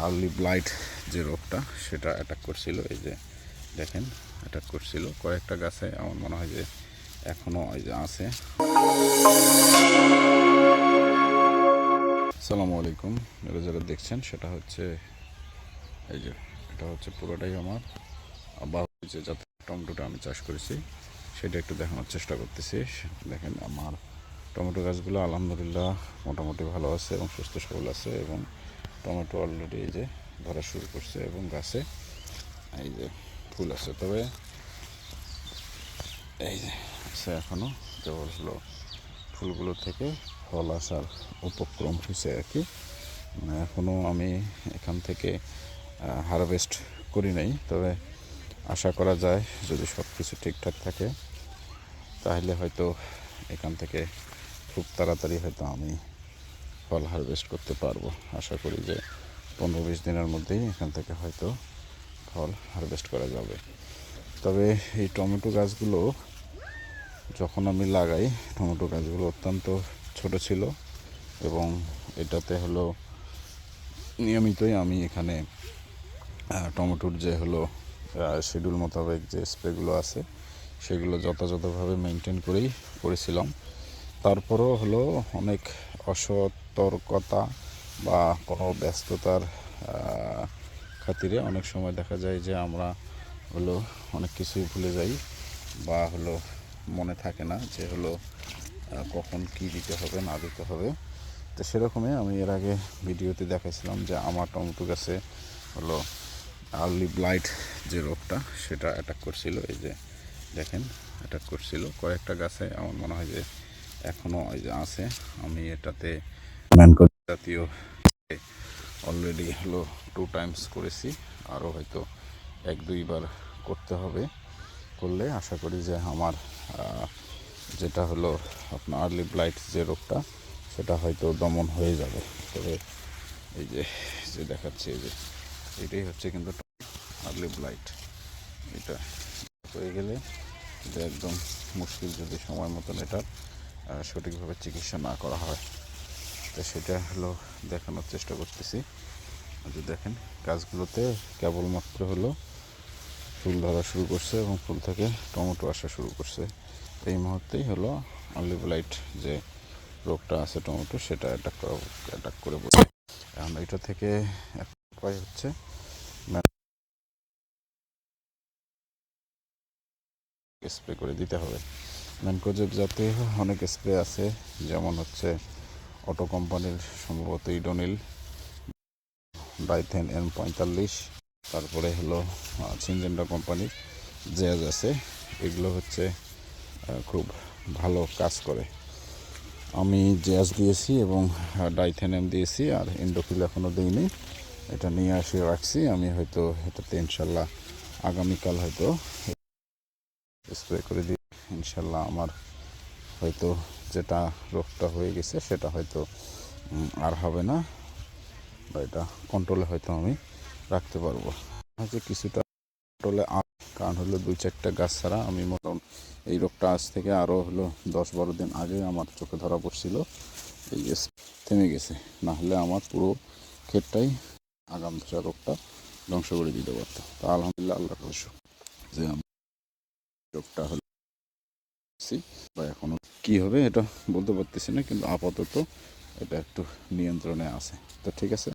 Early blight যে রোগটা, সেটা অ্যাটাক করছিল, এই যে দেখেন অ্যাটাক করছিল। কয়েকটা গাছে আমার মনে হয় যে এখনও ওই যে আছে। আসসালামু আলাইকুম। এরা যারা দেখছেন, সেটা হচ্ছে, এই যে, এটা হচ্ছে পুরোটাই আমার। আবার হচ্ছে যাতে টমেটোটা আমি চাষ করেছি, সেটা একটু দেখানোর চেষ্টা করতেছি। দেখেন, আমার টমেটো গাছগুলো আলহামদুলিল্লাহ মোটামুটি ভালো আছে এবং সুস্থ সবল আছে এবং টমেটো অলরেডি এই যে ধরা শুরু করছে এবং গাছে এই যে ফুল আছে। তবে এই যে আছে এখনও কেবল হলো ফুলগুলো থেকে ফল আসার উপক্রম হয়েছে আর কি। মানে এখনও আমি এখান থেকে হারভেস্ট করি নাই, তবে আশা করা যায় যদি সব কিছু ঠিকঠাক থাকে, তাহলে হয়তো এখান থেকে খুব তাড়াতাড়ি হয়তো আমি ফল হারভেস্ট করতে পারব। আশা করি যে পনেরো বিশ দিনের মধ্যেই এখান থেকে হয়তো ফল হারভেস্ট করা যাবে। তবে এই টমেটো গাছগুলো যখন আমি লাগাই, টমেটো গাছগুলো অত্যন্ত ছোট ছিল এবং এটাতে হলো নিয়মিতই আমি এখানে টমেটোর যে হলো শিডিউল মোতাবেক যে স্প্রেগুলো আছে, সেগুলো যথাযথভাবে মেনটেন করেই করেছিলাম। তারপরও হলো অনেক অসতর্কতা বা কোনো ব্যস্ততার খাতিরে অনেক সময় দেখা যায় যে আমরা হলো অনেক কিছুই ভুলে যাই বা হলো মনে থাকে না যে হলো কখন কি দিতে হবে, না দিতে হবে। তো সেরকমই আমি এর আগে ভিডিওতে দেখাইছিলাম যে আমার টমেটো গাছে হলো আর্লি ব্লাইট যে রোগটা, সেটা অ্যাটাক করছিল। এই যে দেখেন অ্যাটাক করছিল। কয়েকটা গাছে আমার মনে হয় যে এখনও ওই যে আছে। আমি এটাতে জাতীয় অলরেডি হলো টু টাইমস করেছি। আরও হয়তো এক দুইবার করতে হবে। করলে আশা করি যে আমার যেটা হলো আপনার আর্লি ব্লাইট যে রোগটা সেটা হয়তো দমন হয়ে যাবে। তবে এই যে যে দেখাচ্ছি এই যে এটাই হচ্ছে কিন্তু আর্লি ব্লাইট এটা হয়ে গেলে একদম মুশকিল যদি সময় মতন এটার সঠিকভাবে চিকিৎসা না করা হয়। তো সেটা হলো দেখানোর চেষ্টা করতেছি। যে দেখেন, গাছগুলোতে কেবলমাত্র হলো ফুল ধরা শুরু করছে এবং ফুল থেকে টমেটো আসা শুরু করছে। এই মুহূর্তেই হলো আলিবলাইট যে রোগটা আছে টমেটো, সেটা অ্যাটাক করা অ্যাটাক করে বসে এখন এটা থেকে উপায় হচ্ছে স্প্রে করে দিতে হবে। ম্যানকোজেব জাতীয় অনেক স্প্রে আছে, যেমন হচ্ছে অটো কোম্পানির সম্ভবত ইডোনিল ডাইথেন এন পঁয়তাল্লিশ, তারপরে হলো সিনজেন্ডা কোম্পানির জেজ আছে, এগুলো হচ্ছে খুব ভালো কাজ করে। আমি জেজ দিয়েছি এবং ডাইথেনেম দিয়েছি, আর ইন্ডোফিল এখনও দিইনি। এটা নিয়ে আসি রাখছি, আমি হয়তো এটাতে ইনশাল্লাহ আগামীকাল হয়তো স্প্রে করে দিই ইনশাল্লাহ আমার হয়তো যেটা রোগটা হয়ে গেছে সেটা হয়তো আর হবে না বা এটা কন্ট্রোলে হয়তো আমি রাখতে পারব। হয়তো কিছুটা কন্ট্রোলে আর কারণ হলো দুই চারটা গাছ ছাড়া আমি মোটামুটি এই রোগটা আজ থেকে আরও হলো দশ বারো দিন আগে আমার চোখে ধরা পড়ছিল, এই যে থেমে গেছে। না হলে আমার পুরো ক্ষেতটাই আগাম রোগটা ধ্বংস করে দিতে পারতো। তা আলহামদুলিল্লাহ আল্লাহ যে রোগটা হলো বা এখনও কি হবে এটা বলতে পারতেছি না, কিন্তু আপাতত এটা একটু নিয়ন্ত্রণে আছে। তো ঠিক আছে।